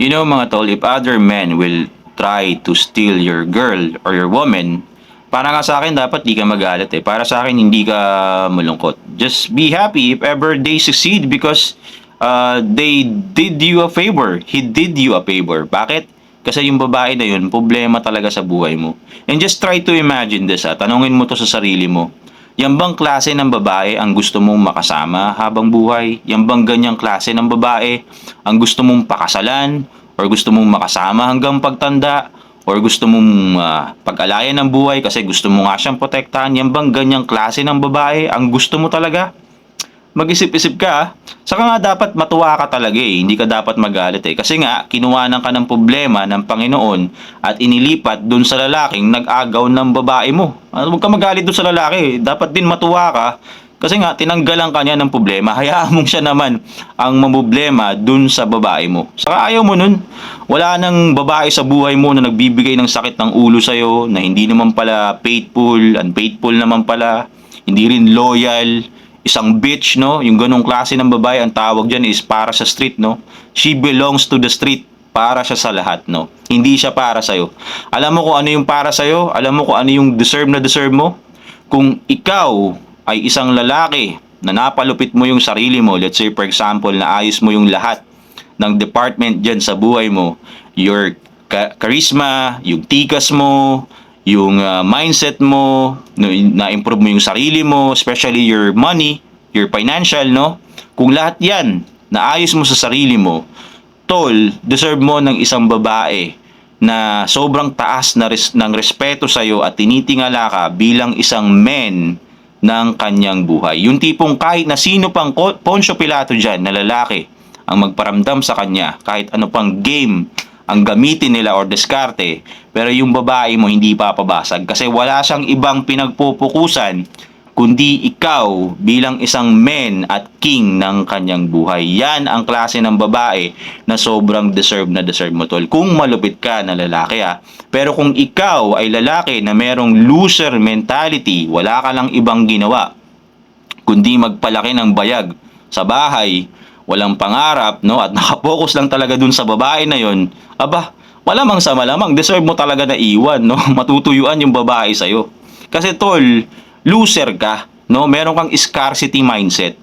You know mga tol, if other men will try to steal your girl or your woman, para nga sa akin dapat di ka magalit eh. Para sa akin hindi ka malungkot. Just be happy if ever they succeed because uh, they did you a favor. He did you a favor. Bakit? Kasi yung babae na yun, problema talaga sa buhay mo. And just try to imagine this ha. Tanungin mo to sa sarili mo. Yan bang klase ng babae ang gusto mong makasama habang buhay? Yan bang ganyang klase ng babae ang gusto mong pakasalan? Or gusto mong makasama hanggang pagtanda? Or gusto mong ah, pag-alayan ng buhay kasi gusto mo nga siyang protektahan? Yan bang ganyang klase ng babae ang gusto mo talaga? Mag-isip-isip ka, ah. saka nga dapat matuwa ka talaga eh, hindi ka dapat magalit eh. Kasi nga, kinuwanan ka ng problema ng Panginoon at inilipat dun sa lalaking nag-agaw ng babae mo. Ah, Huwag ka magalit dun sa lalaki, dapat din matuwa ka. Kasi nga, tinanggalan ka niya ng problema, hayaan mong siya naman ang mamblema dun sa babae mo. Saka ayaw mo nun, wala nang babae sa buhay mo na nagbibigay ng sakit ng ulo sa'yo, na hindi naman pala faithful, unfaithful naman pala, hindi rin loyal, isang bitch, no? Yung ganong klase ng babae, ang tawag dyan is para sa street, no? She belongs to the street. Para siya sa lahat, no? Hindi siya para sa'yo. Alam mo kung ano yung para sa'yo? Alam mo kung ano yung deserve na deserve mo? Kung ikaw ay isang lalaki na napalupit mo yung sarili mo, let's say for example, na ayos mo yung lahat ng department dyan sa buhay mo, your charisma, yung tikas mo, yung uh, mindset mo, na-improve mo yung sarili mo, especially your money, your financial, no? Kung lahat yan, naayos mo sa sarili mo, tol, deserve mo ng isang babae na sobrang taas na res- ng respeto sa'yo at tinitingala ka bilang isang men ng kanyang buhay. Yung tipong kahit na sino pang Poncio Pilato dyan na lalaki ang magparamdam sa kanya, kahit ano pang game ang gamitin nila or diskarte, pero yung babae mo hindi papabasag kasi wala siyang ibang pinagpupukusan kundi ikaw bilang isang men at king ng kanyang buhay. Yan ang klase ng babae na sobrang deserve na deserve mo tol. Kung malupit ka na lalaki ah. Pero kung ikaw ay lalaki na merong loser mentality, wala ka lang ibang ginawa kundi magpalaki ng bayag sa bahay, walang pangarap, no? At nakapokus lang talaga dun sa babae na yon. Aba, malamang sa malamang, deserve mo talaga na iwan, no? Matutuyuan yung babae sa'yo. Kasi tol, loser ka, no? Meron kang scarcity mindset.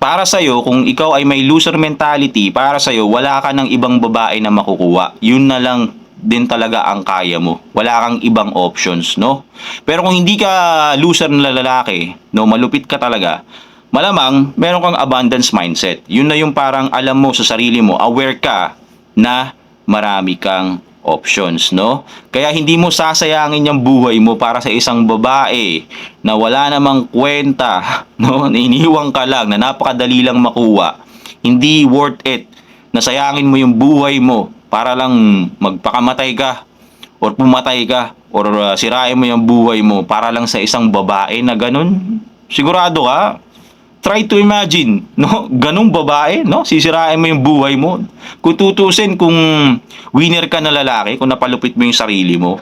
Para sa'yo, kung ikaw ay may loser mentality, para sa'yo, wala ka ng ibang babae na makukuha. Yun na lang din talaga ang kaya mo. Wala kang ibang options, no? Pero kung hindi ka loser na lalaki, no, malupit ka talaga, malamang meron kang abundance mindset. Yun na yung parang alam mo sa sarili mo, aware ka na marami kang options, no? Kaya hindi mo sasayangin yung buhay mo para sa isang babae na wala namang kwenta, no? Na iniwan ka lang, na napakadali lang makuha. Hindi worth it na sayangin mo yung buhay mo para lang magpakamatay ka or pumatay ka or uh, sirain mo yung buhay mo para lang sa isang babae na ganun. Sigurado ka, try to imagine, no? Ganung babae, no? Sisirain mo yung buhay mo. Kung tutusin kung winner ka na lalaki, kung napalupit mo yung sarili mo,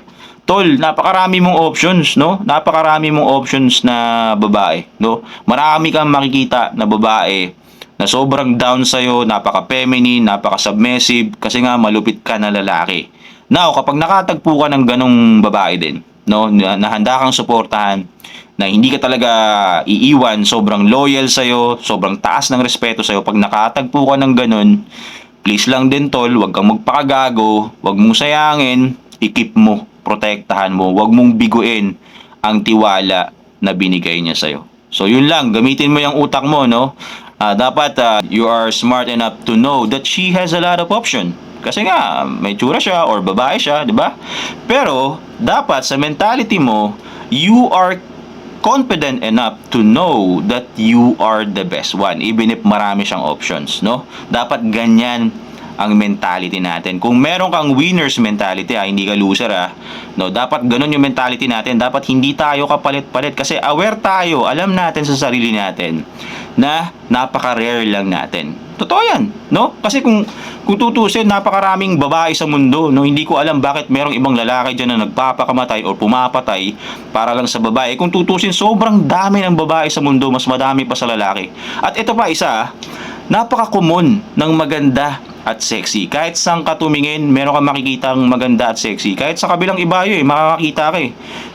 tol, napakarami mong options, no? Napakarami mong options na babae, no? Marami kang makikita na babae na sobrang down sa'yo, napaka-feminine, napaka-submissive, kasi nga malupit ka na lalaki. Now, kapag nakatagpo ka ng ganong babae din, no, na, na handa kang suportahan, na hindi ka talaga iiwan, sobrang loyal sa'yo, sobrang taas ng respeto sa'yo, pag nakatagpo ka ng ganon, please lang din tol, wag kang magpakagago, wag mong sayangin, ikip mo, protektahan mo, wag mong biguin ang tiwala na binigay niya sa'yo. So yun lang, gamitin mo yung utak mo, no? Ah, dapat ah, you are smart enough to know that she has a lot of option. Kasi nga, may tsura siya or babae siya, di ba? Pero, dapat sa mentality mo, you are confident enough to know that you are the best one even if marami siyang options no dapat ganyan ang mentality natin. Kung meron kang winners mentality ah, hindi ka loser ah. No dapat ganun yung mentality natin. Dapat hindi tayo kapalit-palit kasi aware tayo alam natin sa sarili natin na napaka-rare lang natin. Totoo yan no? Kasi kung kung tutusin napakaraming babae sa mundo no? Hindi ko alam bakit merong ibang lalaki diyan na nagpapakamatay o pumapatay para lang sa babae. Kung tutusin sobrang dami ng babae sa mundo mas madami pa sa lalaki. At ito pa isa ah, napaka-common ng maganda at sexy. Kahit saan ka tumingin, meron ka makikitang maganda at sexy. Kahit sa kabilang ibayo eh, makakakita ka eh.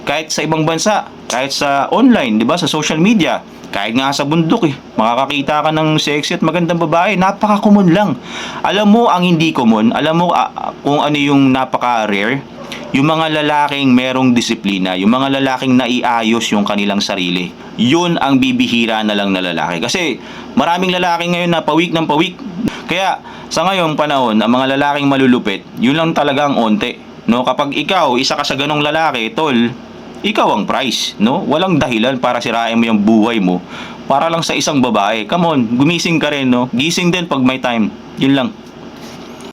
Kahit sa ibang bansa, kahit sa online, di ba, sa social media, kahit nga sa bundok eh, makakakita ka ng sexy at magandang babae. Napaka-common lang. Alam mo ang hindi common, alam mo ah, kung ano yung napaka-rare, yung mga lalaking merong disiplina, yung mga lalaking naiayos yung kanilang sarili. Yun ang bibihira na lang na lalaki. Kasi maraming lalaki ngayon na pawik ng pawik. Kaya sa ngayong panahon, ang mga lalaking malulupit, yun lang talaga ang onte. No, kapag ikaw, isa ka sa ganong lalaki, tol, ikaw ang price, no? Walang dahilan para sirain mo yung buhay mo para lang sa isang babae. Come on, gumising ka rin, no? Gising din pag may time. Yun lang.